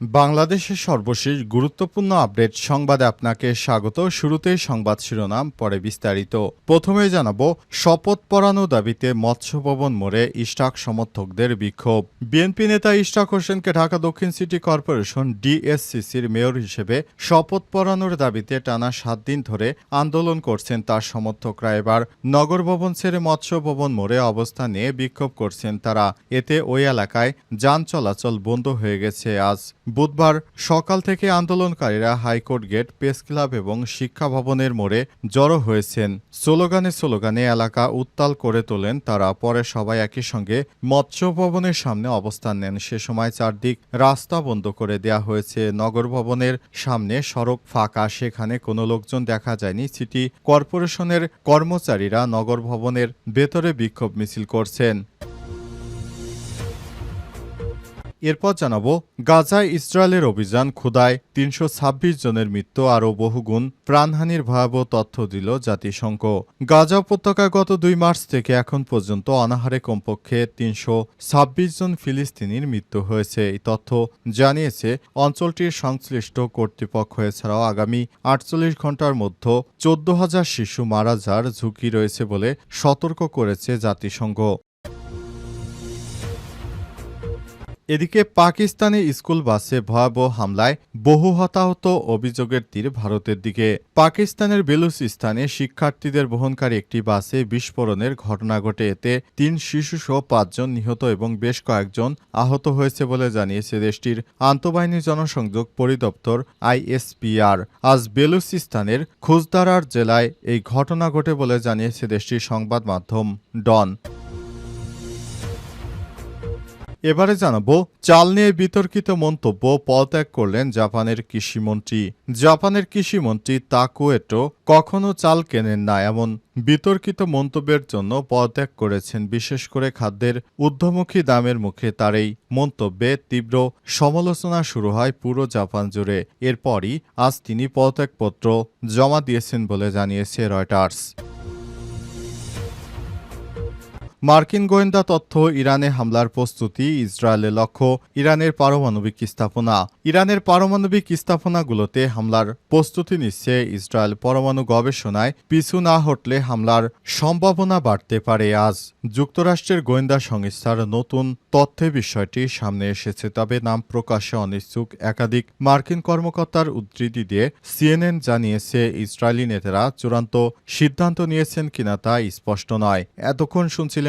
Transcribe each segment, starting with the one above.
বাংলাদেশের সর্বশেষ গুরুত্বপূর্ণ আপডেট সংবাদে আপনাকে স্বাগত। শুরুতেই সংবাদ শিরোনাম, পরে বিস্তারিত। প্রথমে জানাব, শপথ পড়ানো দাবিতে মৎস্য ভবন মোড়ে ইস্টাক সমর্থকদের বিক্ষোভ। বিএনপি নেতা ইস্টাক হোসেনকে ঢাকা দক্ষিণ সিটি কর্পোরেশন ডিএসসিসির মেয়র হিসেবে শপথ পড়ানোর দাবিতে টানা সাত দিন ধরে আন্দোলন করছেন তার সমর্থকরা। এবার নগর ভবন ছেড়ে মৎস্য ভবন মোড়ে অবস্থান নিয়ে বিক্ষোভ করছেন তারা। এতে ওই এলাকায় যান চলাচল বন্ধ হয়ে গেছে। আজ বুধবার সকাল থেকে আন্দোলনকারীরা হাইকোর্ট গেট, প্রেস ক্লাব এবং শিক্ষা ভবনের মোড়ে জড়ো হয়েছেন। স্লোগানে স্লোগানে এলাকা উত্তাল করে তোলেন তারা। পরে সবাই একই সঙ্গে মৎস্য ভবনের সামনে অবস্থান নেন। সে সময় চারদিক রাস্তা বন্ধ করে দেয়া হয়েছে। নগর ভবনের সামনে সড়ক ফাঁকা। সেখানে কোনো লোকজন দেখা যায়নি। সিটি কর্পোরেশনের কর্মচারীরা নগর ভবনের ভেতরে বিক্ষোভ মিছিল করছেন। এরপর জানাব, গাজায় ইসরায়েলের অভিযান ক্ষুদায় তিনশো ছাব্বিশ জনের মৃত্যু আরও বহুগুণ প্রাণহানির ভয়াবহ তথ্য দিল জাতিসংঘ। গাজা উপত্যকায় গত দুই মার্চ থেকে এখন পর্যন্ত অনাহারে কমপক্ষে তিনশো ছাব্বিশ জন ফিলিস্তিনির মৃত্যু হয়েছে। এই তথ্য জানিয়েছে, অঞ্চলটির সংশ্লিষ্ট কর্তৃপক্ষ। এছাড়াও আগামী আটচল্লিশ ঘণ্টার মধ্যে চোদ্দ হাজার শিশু মারা যাওয়ার ঝুঁকি রয়েছে বলে সতর্ক করেছে জাতিসংঘ। এদিকে পাকিস্তানি স্কুল বাসে ভয়াবহ হামলায় বহু হতাহত অভিযোগের তীর ভারতের দিকে। পাকিস্তানের বেলুচিস্তানে শিক্ষার্থীদের বহনকারী একটি বাসে বিস্ফোরণের ঘটনা ঘটে। এতে তিন শিশুসহ পাঁচজন নিহত এবং বেশ কয়েকজন আহত হয়েছে বলে জানিয়েছে দেশটির আন্তঃবাহিনী জনসংযোগ পরিদপ্তর আইএসপিআর। আজ বেলুচিস্তানের খুজদারার জেলায় এই ঘটনা ঘটে বলে জানিয়েছে দেশটির সংবাদ মাধ্যম ডন। এবারে জানাব, চাল নিয়ে বিতর্কিত মন্তব্য পদত্যাগ করলেন জাপানের কৃষিমন্ত্রী। জাপানের কৃষিমন্ত্রী তাকুয়েটো কখনো চাল কেনেন না, এমন বিতর্কিত মন্তব্যের জন্য পদত্যাগ করেছেন বিশেষ করে খাদ্যের ঊর্ধ্বমুখী দামের মুখে তার এই মন্তব্যে তীব্র সমালোচনা শুরু হয় পুরো জাপান জুড়ে। এরপরই আজ তিনি পদত্যাগপত্র জমা দিয়েছেন বলে জানিয়েছে রয়টার্স। মার্কিন গোয়েন্দা তথ্য, ইরানে হামলার প্রস্তুতি ইসরায়েলের লক্ষ্য, ইরানের পারমাণবিক স্থাপনা। ইরানের পারমাণবিক স্থাপনাগুলোতে হামলার প্রস্তুতি নিচ্ছে ইসরায়েল পরমাণু গবেষণায়। পিছু না হটলে হামলার সম্ভাবনা বাড়তে পারে আজ। যুক্তরাষ্ট্রের গোয়েন্দা সংস্থার নতুন তথ্যে বিষয়টি সামনে এসেছে, তবে নাম প্রকাশে অনিচ্ছুক। একাধিক মার্কিন কর্মকর্তার উদ্ধৃতি দিয়ে সিএনএন জানিয়েছে, ইসরায়েলি নেতারা চূড়ান্ত সিদ্ধান্ত নিয়েছেন কিনা তা স্পষ্ট নয়। এতক্ষণ শুনছিলেন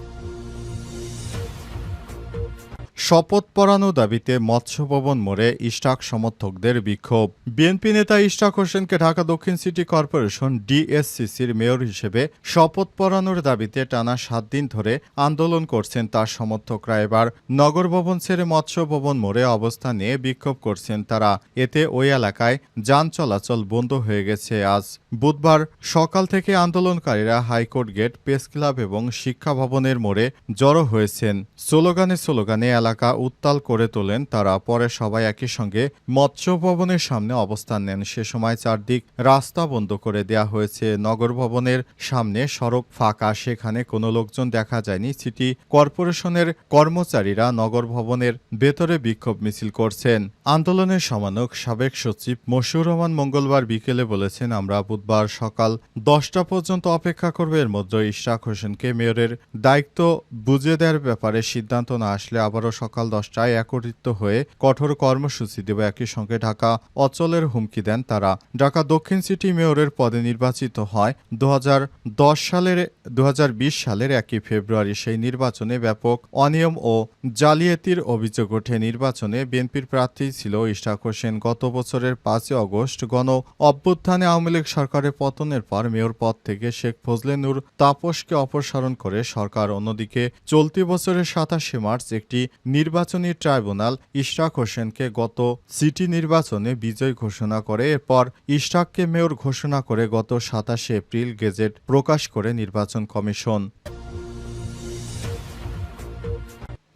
শপথ পড়ানো দাবিতে মৎস্য ভবন মোড়ে ইস্টাক সমর্থকদের বিক্ষোভ। বিএনপি নেতা ইস্টাক হোসেনকে ঢাকা দক্ষিণ সিটি কর্পোরেশন ডিএসসিসির মেয়র হিসেবে শপথ পড়ানোর দাবিতে টানা সাত দিন ধরে আন্দোলন করছেন তার সমর্থকরা। এবার নগর ভবন ছেড়ে মৎস্য ভবন মোড়ে অবস্থান নিয়ে বিক্ষোভ করছেন তারা। এতে ওই এলাকায় যান চলাচল বন্ধ হয়ে গেছে। আজ বুধবার সকাল থেকে আন্দোলনকারীরা হাইকোর্ট গেট, প্রেস ক্লাব এবং শিক্ষা ভবনের মোড়ে জড়ো হয়েছেন। স্লোগানে স্লোগানে এলাকা উত্তাল করে তোলেন তারা। পরে সবাই একই সঙ্গে মৎস্য ভবনের সামনে অবস্থান নেন। সে সময় চারদিক রাস্তা বন্ধ করে দেয়া হয়েছে। নগর ভবনের সামনে সড়ক ফাঁকা। সেখানে কোনো লোকজন দেখা যায়নি। সিটি কর্পোরেশনের কর্মচারীরা নগর ভবনের ভেতরে বিক্ষোভ মিছিল করছেন। আন্দোলনের সমানক সাবেক সচিব মশিউর রহমান মঙ্গলবার বিকেলে বলেছেন, আমরা বুধবার সকাল দশটা পর্যন্ত অপেক্ষা করবে এর মধ্যে ইশরাক হোসেনকে মেয়রের দায়িত্ব বুঝে দেওয়ার ব্যাপারে সিদ্ধান্ত না আসলে আবারও সকাল দশটায় একত্রিত হয়ে কঠোর কর্মসূচি দেবে। একই সঙ্গে ঢাকা অচলের হুমকি দেন তারা। ঢাকা দক্ষিণ সিটি মেয়রের পদে নির্বাচিত হয় দু হাজার দশ সালের দু হাজার বিশ সালের একই ফেব্রুয়ারি। সেই নির্বাচনে ব্যাপক অনিয়ম ও জালিয়াতির অভিযোগ ওঠে। নির্বাচনে বিএনপির প্রার্থী ছিল ইশাক হোসেন। গত বছরের পাঁচই অগস্ট গণ অভ্যুত্থানে আওয়ামী লীগ সরকার সরকারের পতনের পর মেয়র পদ থেকে শেখ ফজলে নূর তাপসকে অপসারণ করে সরকার। অন্যদিকে চলতি বছরের সাতাশে মার্চ একটি নির্বাচনী ট্রাইব্যুনাল ইশরাক হোসেনকে গত সিটি নির্বাচনে বিজয় ঘোষণা করে। এরপর ইশরাককে মেয়র ঘোষণা করে গত সাতাশে এপ্রিল গেজেট প্রকাশ করে নির্বাচন কমিশন।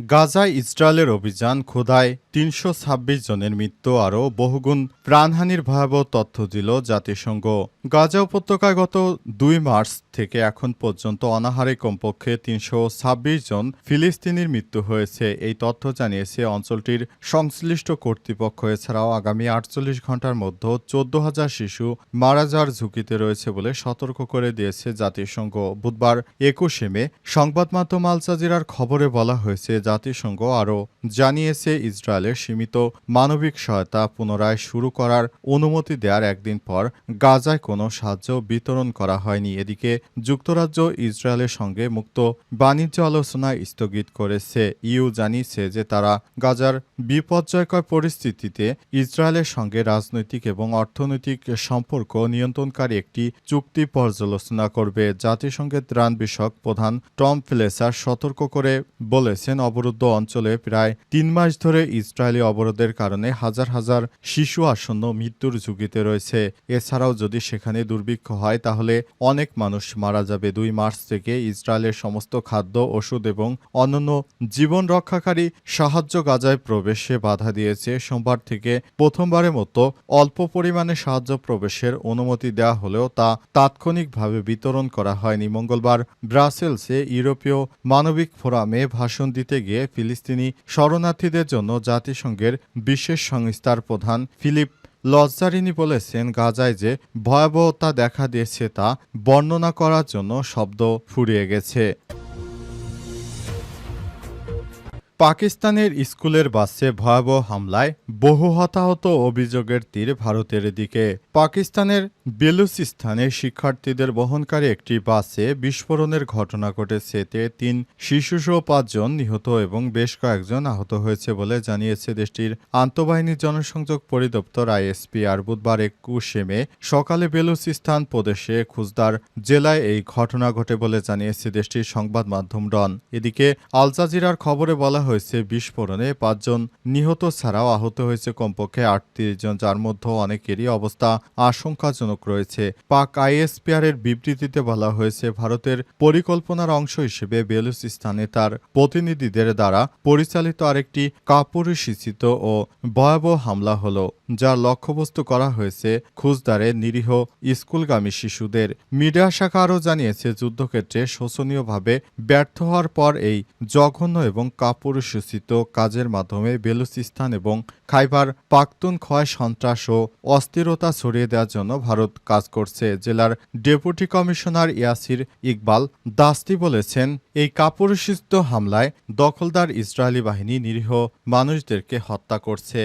গাজায় ইসরায়েলের অভিযান খোদায় তিনশো ছাব্বিশ জনের মৃত্যু আরও বহুগুণ প্রাণহানির ভয়াবহ তথ্য দিল জাতিসংঘ। গাজা উপত্যকায় গত দুই মার্চ থেকে এখন পর্যন্ত অনাহারে কমপক্ষে তিনশো ছাব্বিশ জন ফিলিস্তিনির মৃত্যু হয়েছে। এই তথ্য জানিয়েছে অঞ্চলটির সংশ্লিষ্ট কর্তৃপক্ষ। এছাড়াও আগামী আটচল্লিশ ঘণ্টার মধ্যে চোদ্দ হাজার শিশু মারা যাওয়ার ঝুঁকিতে রয়েছে বলে সতর্ক করে দিয়েছে জাতিসংঘ। বুধবার একুশে মে সংবাদ মাধ্যম আল খবরে বলা হয়েছে জাতিসংঘ আরও জানিয়েছে, ইসরায়েলের সীমিত মানবিক সহায়তা পুনরায় শুরু করার অনুমতি দেওয়ার একদিন পর গাজায় কোনো সাহায্য বিতরণ করা হয়নি। এদিকে যুক্তরাজ্য ইসরায়েলের সঙ্গে মুক্ত বাণিজ্য আলোচনা স্থগিত করেছে। ইউ জানিয়েছে যে তারা গাজার বিপর্যয়কর পরিস্থিতিতে ইসরায়েলের সঙ্গে রাজনৈতিক এবং অর্থনৈতিক সম্পর্ক নিয়ন্ত্রণকারী একটি চুক্তি পর্যালোচনা করবে। জাতিসংঘের ত্রাণ বিষয়ক প্রধান টম ফ্লেসার সতর্ক করে বলেছেন অবরুদ্ধ অঞ্চলে প্রায় তিন মাস ধরে ইসরায়েলি অবরোধের কারণে হাজার হাজার শিশু আসন্ন মৃত্যুর ঝুঁকিতে রয়েছে। এছাড়াও যদি সেখানে দুর্ভিক্ষ হয়, তাহলে অনেক মানুষ মারা যাবে। দুই মার্চ থেকে ইসরায়েলের সমস্ত খাদ্য, ওষুধ এবং অন্যান্য জীবন রক্ষাকারী সাহায্য গাজায় প্রবেশে বাধা দিয়েছে। সোমবার থেকে প্রথমবারের মতো অল্প পরিমাণে সাহায্য প্রবেশের অনুমতি দেওয়া হলেও তা তাৎক্ষণিকভাবে বিতরণ করা হয়নি। মঙ্গলবার ব্রাসেলসে ইউরোপীয় মানবিক ফোরামে ভাষণ দিতে গিয়ে ফিলিস্তিনি শরণার্থীদের জন্য জাতিসংঘের বিশেষ সংস্থার প্রধান ফিলিপ লজ্জারিনী বলেছেন গাজায় যে ভয়াবহতা দেখা দিয়েছে তা বর্ণনা করার জন্য শব্দ ফুরিয়ে গেছে। পাকিস্তানের স্কুলের বাসে ভয়াবহ হামলায় বহু হতাহত অভিযোগের তীর ভারতের দিকে। পাকিস্তানের বেলুচিস্তানে শিক্ষার্থীদের বহনকারী একটি বাসে বিস্ফোরণের ঘটনা ঘটেছে। এতে তিন শিশুসহ পাঁচজন নিহত এবং বেশ কয়েকজন আহত হয়েছে বলে জানিয়েছে দেশটির আন্তঃবাহিনী জনসংযোগ পরিদপ্তর আইএসপি। আর বুধবার একুশে মে সকালে বেলুচিস্তান প্রদেশে খুজদার জেলায় এই ঘটনা ঘটে বলে জানিয়েছে দেশটির সংবাদ মাধ্যম ডন। এদিকে আল জাজিরার খবরে বলা হয়েছে, বিস্ফোরণে পাঁচজন নিহত ছাড়াও আহত হয়েছে কমপক্ষে আটত্রিশ জন, যার মধ্যে অনেকেরই অবস্থা আশঙ্কাজনক রয়েছে। পাক আইএসপিআর এর বিবৃতিতে বলা হয়েছে, ভারতের পরিকল্পনার অংশ হিসেবে বেলুচিস্তানে তার প্রতিনিধিদের দ্বারা পরিচালিত আরেকটি কাপুরুষিত ও ভয়াবহ হামলা হলো। যার লক্ষ্যবস্তু করা হয়েছে খুজদারে নিরীহ স্কুলগামী শিশুদের। মিডিয়া শাখা আরও জানিয়েছে, যুদ্ধক্ষেত্রে শোচনীয়ভাবে ব্যর্থ হওয়ার পর এই জঘন্য এবং কাপুরুষোচিত কাজের মাধ্যমে বেলুচিস্তান এবং খাইবার পাখতুন ক্ষয় সন্ত্রাস ও অস্থিরতা ছড়িয়ে দেওয়ার জন্য ভারত কাজ করছে, জেলার ডেপুটি কমিশনার ইয়াসির ইকবাল দাস্তি বলেছেন, এই কাপুরুষিত হামলায় দখলদার ইসরায়েলি বাহিনী নিরীহ মানুষদেরকে হত্যা করছে।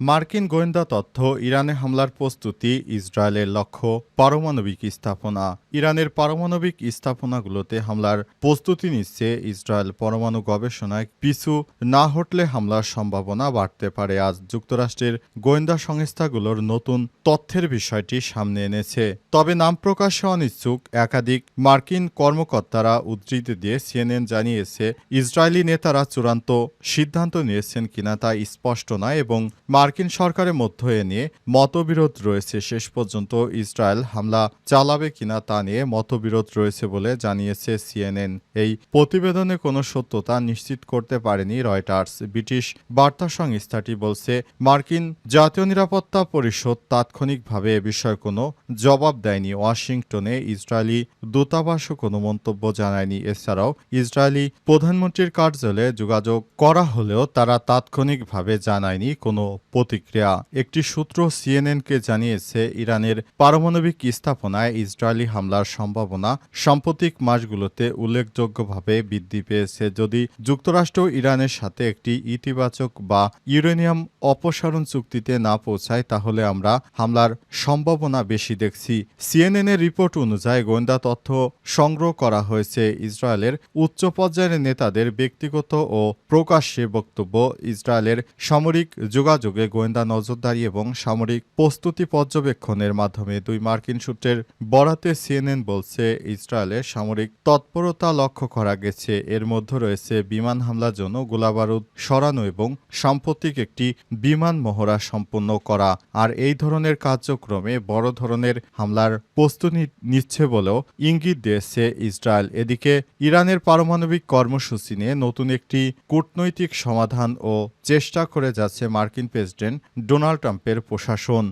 মার্কিন গোয়েন্দা তথ্য ইরানে হামলার প্রস্তুতি ইসরায়েলের লক্ষ্য পারমাণবিক স্থাপনা। ইরানের পারমাণবিক স্থাপনাগুলোতে হামলার প্রস্তুতি নিচ্ছে ইসরায়েল পরমাণু গবেষণায়। পিছু না হটলে হামলার সম্ভাবনা বাড়তে পারে। আজ যুক্তরাষ্ট্রের গোয়েন্দা সংস্থাগুলোর নতুন তথ্যের বিষয়টি সামনে এনেছে। তবে নাম প্রকাশে অনিচ্ছুক। একাধিক মার্কিন কর্মকর্তারা উদ্ধৃতি দিয়ে সিএনএন জানিয়েছে, ইসরায়েলি নেতারা চূড়ান্ত সিদ্ধান্ত নিয়েছেন কিনা তা স্পষ্ট নয় এবং মার্কিন সরকারের মধ্যে এ নিয়ে মতবিরোধ রয়েছে। শেষ পর্যন্ত ইসরায়েল হামলা চালাবে কিনা তা নিয়ে মতবিরোধ রয়েছে বলে জানিয়েছে সিএনএন। এই প্রতিবেদনে কোনো সত্যতা নিশ্চিত করতে পারেনি রয়টার্স। ব্রিটিশ বার্তা সংস্থাটি বলছে, মার্কিন জাতীয় নিরাপত্তা পরিষদ তাৎক্ষণিকভাবে এ বিষয়ে কোনো জবাব দেয়নি। ওয়াশিংটনে ইসরায়েলি দূতাবাসও কোনো মন্তব্য জানায়নি। এছাড়াও ইসরায়েলি প্রধানমন্ত্রীর কার্যালয়ে যোগাযোগ করা হলেও তারা তাৎক্ষণিকভাবে জানায়নি কোনো প্রতিক্রিয়া। একটি সূত্র সিএনএনকে জানিয়েছে, ইরানের পারমাণবিক স্থাপনায় ইসরায়েলি হামলা হামলার সম্ভাবনা সাম্প্রতিক মাসগুলোতে উল্লেখযোগ্যভাবে বৃদ্ধি পেয়েছে। যদি যুক্তরাষ্ট্র ইরানের সাথে একটি ইতিবাচক বা ইউরেনিয়াম অপসারণ চুক্তিতে না পৌঁছায়, তাহলে আমরা হামলার সম্ভাবনা বেশি দেখছি। সিএনএন এর রিপোর্ট অনুযায়ী গোয়েন্দা তথ্য সংগ্রহ করা হয়েছে, ইসরায়েলের উচ্চ পর্যায়ের নেতাদের ব্যক্তিগত ও প্রকাশ্যে বক্তব্য, ইসরায়েলের সামরিক যোগাযোগে গোয়েন্দা নজরদারি এবং সামরিক প্রস্তুতি পর্যবেক্ষণের মাধ্যমে দুই মার্কিন সূত্রের বরাতে সিএনএন বলছে ইসরায়েলের সামরিক তৎপরতা লক্ষ্য করা গেছে। এর মধ্যে রয়েছে বিমান হামলার জন্য গোলাবারুদ সরানো এবং সাম্প্রতিক একটি বিমান মহড়া সম্পন্ন করা। আর এই ধরনের কার্যক্রমে বড় ধরনের হামলার প্রস্তুতি নিচ্ছে বলেও ইঙ্গিত দিয়েছে ইসরায়েল। এদিকে ইরানের পারমাণবিক কর্মসূচি নিয়ে নতুন একটি কূটনৈতিক সমাধান ও চেষ্টা করে যাচ্ছে মার্কিন প্রেসিডেন্ট ডোনাল্ড ট্রাম্পের প্রশাসন।